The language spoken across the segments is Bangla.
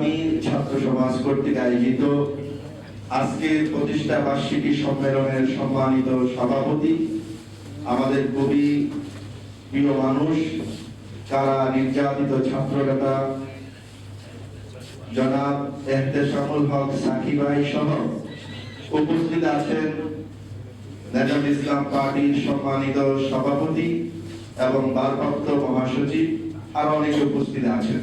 ইসলামী ছাত্র সমাজ কর্তৃক আয়োজিত আজকের প্রতিষ্ঠা বার্ষিকী সম্মেলনের সম্মানিত সভাপতি, আমাদের কবি, প্রিয় মানুষ কারা নির্যাতিত ছাত্র নেতা জনাব এহতেশামুল হক সাকি ভাই সহ উপস্থিত আছেন নেজাম ইসলাম পার্টির সম্মানিত সভাপতি এবং ভারপ্রাপ্ত মহাসচিব আর অনেকে উপস্থিত আছেন।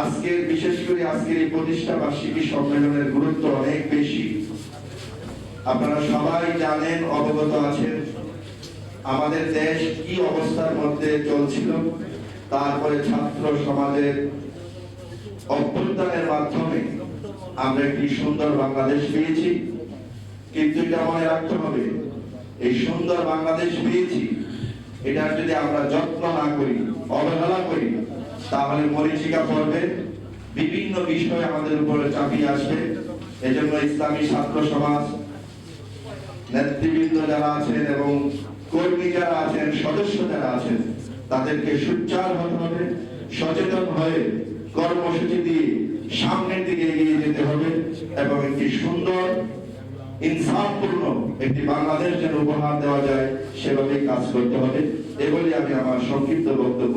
আজকের, বিশেষ করে আজকের এই প্রতিষ্ঠা বার্ষিকী সম্মেলনের গুরুত্ব অনেক বেশি। আপনারা সবাই জানেন, অবগত আছেন, আমাদের দেশ কি অবস্থার মধ্যে চলছিল, তারপরে ছাত্র সমাজের অভ্যুত্থানের মাধ্যমে আমরা একটি সুন্দর বাংলাদেশ পেয়েছি। কিন্তু এটা মনে রাখতে হবে, এই সুন্দর বাংলাদেশ পেয়েছি এটা যদি আমরা যত্ন না করি, অবহেলা করি তাহলে মরিচিকা পড়বে। বিভিন্ন বিষয় আমাদের উপরে চাপিয়ে আসবে। এজন্য ইসলামী ছাত্র সমাজ, নেতৃবৃন্দ যারা আছেন এবং কর্মী যারা আছেন, সদস্য যারা আছেন, তাদেরকে সুচার হতে হবে, সচেতন হয়ে কর্মসূচি দিয়ে সামনের দিকে এগিয়ে যেতে হবে এবং একটি সুন্দর ইনসাফপূর্ণ একটি বাংলাদেশ যেন উপহার দেওয়া যায় সেভাবে কাজ করতে হবে। এ বলে আমি আমার সংক্ষিপ্ত বক্তব্য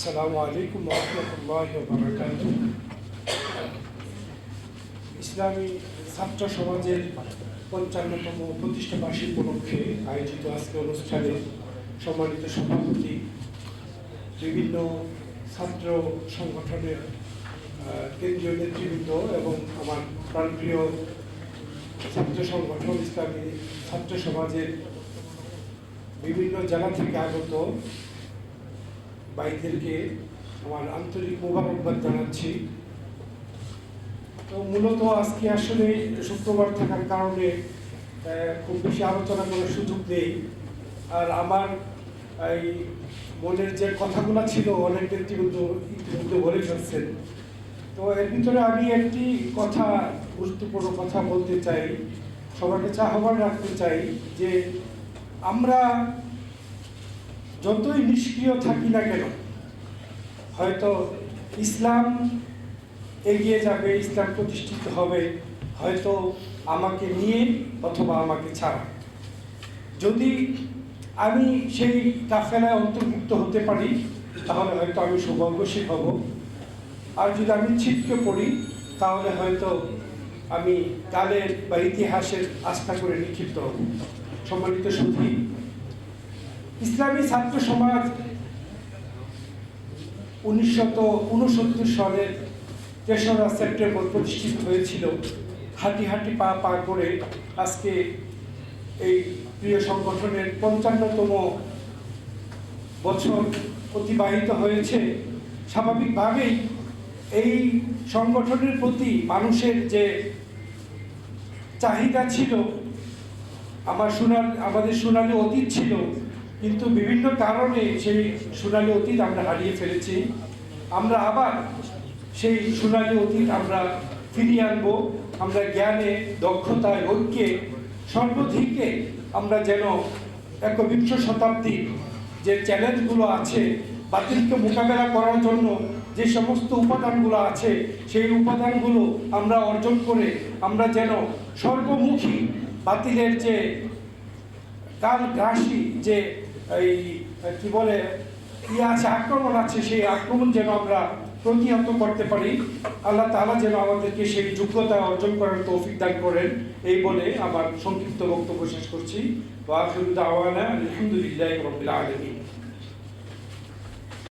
আসসালামু আলাইকুম রহমতুল্লাহ বারাকাত ইসলামী ছাত্র সমাজের পঞ্চান্নতম প্রতিষ্ঠা বার্ষিক উপলক্ষে আয়োজিত আজকে অনুষ্ঠানে সম্মানিত সভাপতি, বিভিন্ন ছাত্র সংগঠনের কেন্দ্রীয় নেতৃবৃন্দ এবং আমার প্রাণপ্রিয় ছাত্র সংগঠন ইসলামী ছাত্র সমাজের বিভিন্ন জেলা থেকে আগত ভাইদেরকে আমার আন্তরিক মোবারকবাদ জানাচ্ছি। তো মূলত আজকে আসলে শুক্রবার থাকার কারণে খুব বেশি আলোচনা করার সুযোগ নেই। আর আমার, এই মনের যে কথাগুলো ছিল অনেক ব্যক্তিবৃন্দ ইতিমধ্যে বলে ফেলছেন। তো এর ভিতরে আমি একটি কথা, গুরুত্বপূর্ণ কথা বলতে চাই, সবার কাছে আহ্বান রাখতে চাই যে, আমরা যতই নিষ্ক্রিয় থাকি না কেন, হয়তো ইসলাম এগিয়ে যাবে, ইসলাম প্রতিষ্ঠিত হবে, হয়তো আমাকে নিয়ে অথবা আমাকে ছাড়া। যদি আমি সেই কাফেলায় অন্তর্ভুক্ত হতে পারি, তাহলে হয়তো আমি সৌভাগ্যশীল হব। আর যদি আমি ছিটকে পড়ি, তাহলে হয়তো আমি কালের বা ইতিহাসের আস্থা করে নিক্ষিপ্ত হব। সম্মানিত সুধী ইসলামী ছাত্র সমাজ উনসত্তর সালের তেসরা সেপ্টেম্বর প্রতিষ্ঠিত হয়েছিল। হাঁটি হাঁটি পা পা করে আজকে এই প্রিয় সংগঠনের পঞ্চান্নতম বছর অতিবাহিত হয়েছে। স্বাভাবিকভাবেই এই সংগঠনের প্রতি মানুষের যে চাহিদা ছিল, আমার সোনাল আমাদের সোনালী অতীত ছিল কিন্তু বিভিন্ন কারণে সেই সোনালী অতীত আমরা হারিয়ে ফেলেছি। আমরা আবার সেই সোনালী অতীত আমরা ফিরিয়ে আনব। আমরা জ্ঞানে, দক্ষতায়, ঐক্যে, সর্বধিকে আমরা যেন একবিংশ শতাব্দীর যে চ্যালেঞ্জগুলো আছে, বাতিলকে মোকাবেলা করার জন্য যে সমস্ত উপাদানগুলো আছে, সেই উপাদানগুলো আমরা অর্জন করে আমরা যেন সর্বমুখী বাতিলের যে কাল গ্রাসী যে এই কি বলে ইয়ে আছে, আক্রমণ আছে, সেই আক্রমণ যেন আমরা প্রতিহত করতে পারি। আল্লাহ তালা যেন আমাদেরকে সেই যোগ্যতা অর্জন করার তৌফিক দান করেন। এই বলে আমার সংক্ষিপ্ত বক্তব্য শেষ করছি। আলহামদুলিল্লাহ আখিরু আলমী